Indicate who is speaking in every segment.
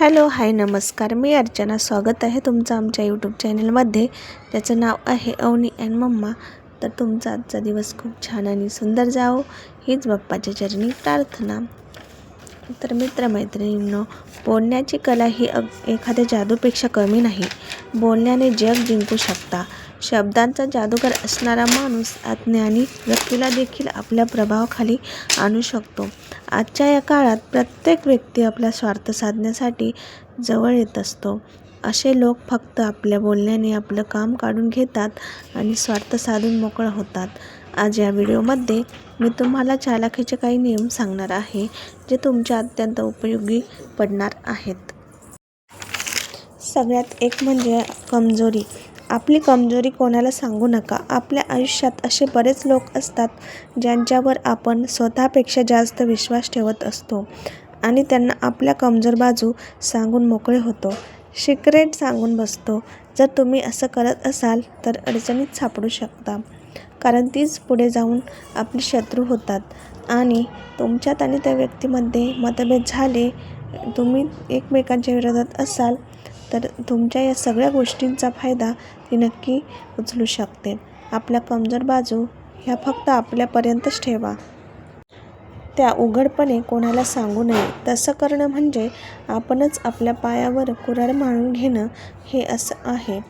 Speaker 1: Hello hi नमस्कार. मी अर्चना. स्वागत आहे तुमचं आमच्या यूट्यूब चॅनलमध्ये त्याचं नाव आहे अवनी अँड मम्मा. तर तुमचा आजचा दिवस खूप छान आणि सुंदर जावो. हीच बाप्पाच्या चरणी प्रार्थना. तर मित्रमैत्रिणींनो बोलण्याची कला ही अग एखाद्या जादूपेक्षा कमी नाही. बोलण्याने जग जिंकू शकता. शब्दांचा जादूगार असणारा माणूस अज्ञानी व्यक्तीला देखील आपल्या प्रभावाखाली आणू शकतो. आजच्या या काळात प्रत्येक व्यक्ती आपला स्वार्थ साधण्यासाठी जवळ येत असतो. असे लोक फक्त आपल्या बोलण्याने आपलं काम काढून घेतात आणि स्वार्थ साधून मोकळं होतात. आज या व्हिडिओमध्ये मी तुम्हाला चालाखीचे काही नियम सांगणार आहे जे तुमच्या अत्यंत उपयोगी पडणार आहेत. सगळ्यात एक म्हणजे कमजोरी. आपली कमजोरी कोणाला सांगू नका. आपल्या आयुष्यात असे बरेच लोक असतात ज्यांच्यावर आपण स्वतःपेक्षा जास्त विश्वास ठेवत असतो आणि त्यांना आपल्या कमजोर बाजू सांगून मोकळे होतो. सिक्रेट सांगून बसतो. जर तुम्ही असं करत असाल तर अडचणीत सापडू शकता. कारण तीच पुढे जाऊन आपले शत्रू होतात. आणि तुमच्यात आणि त्या व्यक्तीमध्ये मतभेद झाले तुम्ही एकमेकांच्या विरोधात असाल तर तुमच्या या सगळ्या गोष्टींचा फायदा ती नक्की उचलू शकते. आपल्या कमजोर बाजू ह्या फक्त आपल्यापर्यंतच ठेवा. त्या उघडपणे कोणाला सांगू नये. तसं करणं म्हणजे आपणच आपल्या पायावर कुऱ्हाड मारून घेणं हे असं आहे.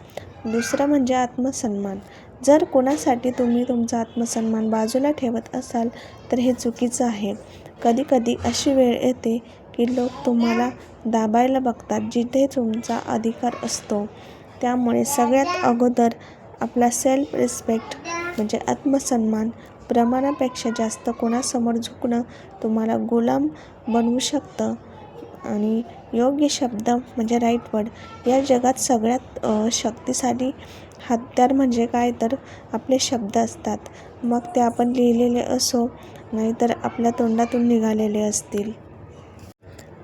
Speaker 1: दुसरं म्हणजे आत्मसन्मान. जर कोणासाठी तुम्ही तुमचा आत्मसन्मान बाजूला ठेवत असाल तर हे चुकीचं आहे. कधीकधी अशी वेळ येते की लोक तुम्हाला दाबायला बघतात जिथे तुमचा अधिकार असतो. त्यामुळे सगळ्यात अगोदर आपला सेल्फ रिस्पेक्ट म्हणजे आत्मसन्मान प्रमाणापेक्षा जास्त कोणासमोर झुकणं तुम्हाला गुलाम बनवू शकतं. आणि योग्य शब्द म्हणजे राईट वर्ड या जगात सगळ्यात शक्तिशाली हत्यार म्हणजे काय तर आपले शब्द असतात. मग ते आपण लिहिलेले असो नाहीतर आपल्या तोंडातून निघालेले असतील.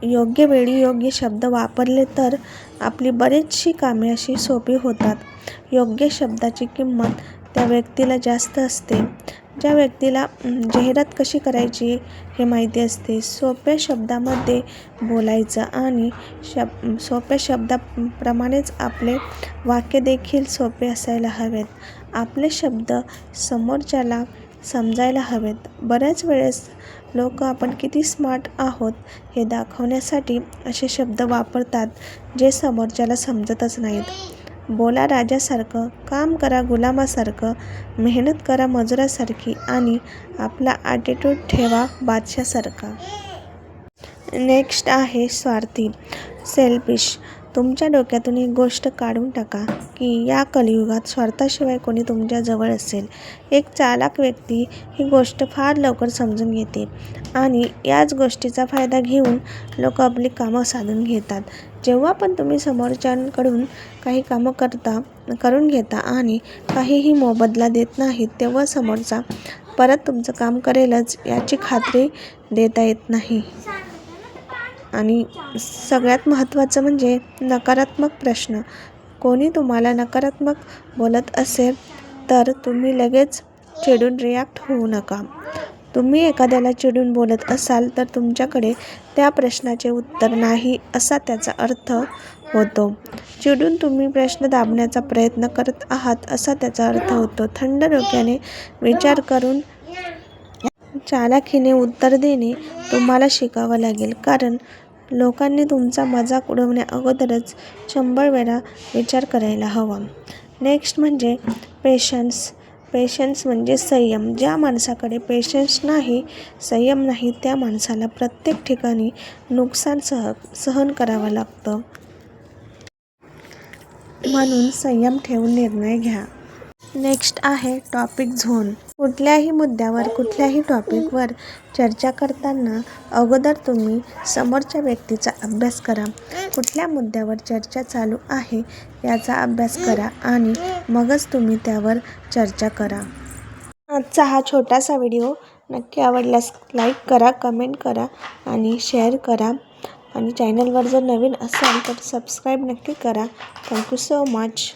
Speaker 1: योग्य वेळी योग्य शब्द वापरले तर आपली बरीचशी कामे अशी सोपी होतात. योग्य शब्दाची किंमत त्या व्यक्तीला जास्त असते. ज्या व्यक्तीला जाहिरात कशी करायची हे माहिती असते. सोप्या शब्दामध्ये बोलायचं आणि शब सोप्या शब्दाप्रमाणेच आपले वाक्य देखील सोपे असायला हवेत. आपले शब्द समोरच्याला समजायला हवेत. बऱ्याच वेळेस लोक आपण किती स्मार्ट आहोत हे दाखवण्यासाठी असे शब्द वापरतात जे समोरच्याला समजतच नाहीत. बोला राजासारखं काम करा गुलामासारखं मेहनत करा मजुरासारखी आणि आपला ॲटिट्यूड ठेवा बादशासारखा. नेक्स्ट आहे स्वार्थी सेल्फिश तुमच्या डोक्यातून एक गोष्ट काढून टाका की या कलियुगात स्वार्थाशिवाय कोणी तुमच्याजवळ असेल. एक चालाक व्यक्ती ही गोष्ट फार लवकर समजून घेते आणि याच गोष्टीचा फायदा घेऊन लोक आपली कामं साधून घेतात. जेव्हा पण तुम्ही समोरच्यांकडून काही कामं करता करून घेता आणि काहीही मोबदला देत नाहीत तेव्हा समोरचा परत तुमचं काम करेलच याची खात्री देता येत नाही. आणि सगळ्यात महत्त्वाचं म्हणजे नकारात्मक प्रश्न. कोणी तुम्हाला नकारात्मक बोलत असेल तर तुम्ही लगेच चिडून रिॲक्ट होऊ नका. तुम्ही एखाद्याला चिडून बोलत असाल तर तुमच्याकडे त्या प्रश्नाचे उत्तर नाही असा त्याचा अर्थ होतो. चिडून तुम्ही प्रश्न दाबण्याचा प्रयत्न करत आहात असा त्याचा अर्थ होतो. थंड डोक्याने विचार करून चालाखीने उत्तर देणे तुम्हाला शिकावं लागेल. कारण लोकांनी तुमचा मजाक उडवण्या अगोदरच शंभर वेळा विचार करायला हवा. नेक्स्ट म्हणजे पेशन्स पेशन्स म्हणजे संयम. ज्या माणसाकडे पेशन्स नाही संयम नाही त्या माणसाला प्रत्येक ठिकाणी नुकसान सह सहन करावं लागतं. म्हणून संयम ठेवून निर्णय घ्या. नेक्स्ट आहे टॉपिक झोन कुठल्याही मुद्द्यावर कुठल्याही टॉपिकवर चर्चा करताना अगोदर तुम्ही समोरच्या व्यक्तीचा अभ्यास करा. कुठल्या मुद्द्यावर चर्चा चालू आहे याचा अभ्यास करा आणि मगच तुम्ही त्यावर चर्चा करा. आजचा हा छोटासा व्हिडिओ नक्की आवडल्यास लाईक करा कमेंट करा आणि शेअर करा. आणि चॅनलवर जर नवीन असाल तर सबस्क्राईब नक्की करा. Thank you so much.